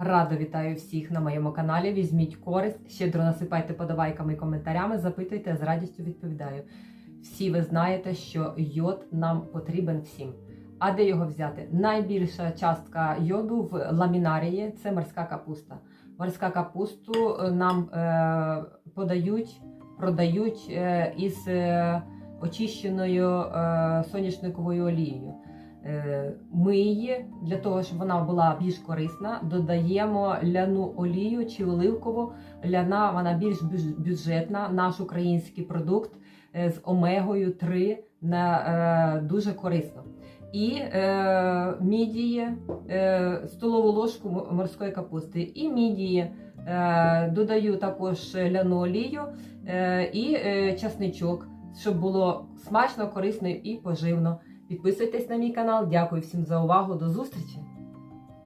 Радо вітаю всіх на моєму каналі. Візьміть користь, щедро насипайте подавайками і коментарями, запитуйте, з радістю відповідаю. Всі ви знаєте, що йод нам потрібен всім. А де його взяти? Найбільша частка йоду в ламінарії це морська капуста. Морська капусту е, нам е, подають, продають е, із е, очищеною е, соняшниковою олією. Е, Ми для того, щоб вона була більш корисна, додаємо ляну олію чи оливкову. Ляна вона більш бюджетна. Наш український продукт е, з омегою 3 на, е, дуже корисно. І е, мідії, е, столову ложку морської капусти, і мідії. Е, додаю також ляну олію е, і е, часничок, щоб було смачно, корисно і поживно. Підписуйтесь на мій канал. Дякую всім за увагу. До зустрічі!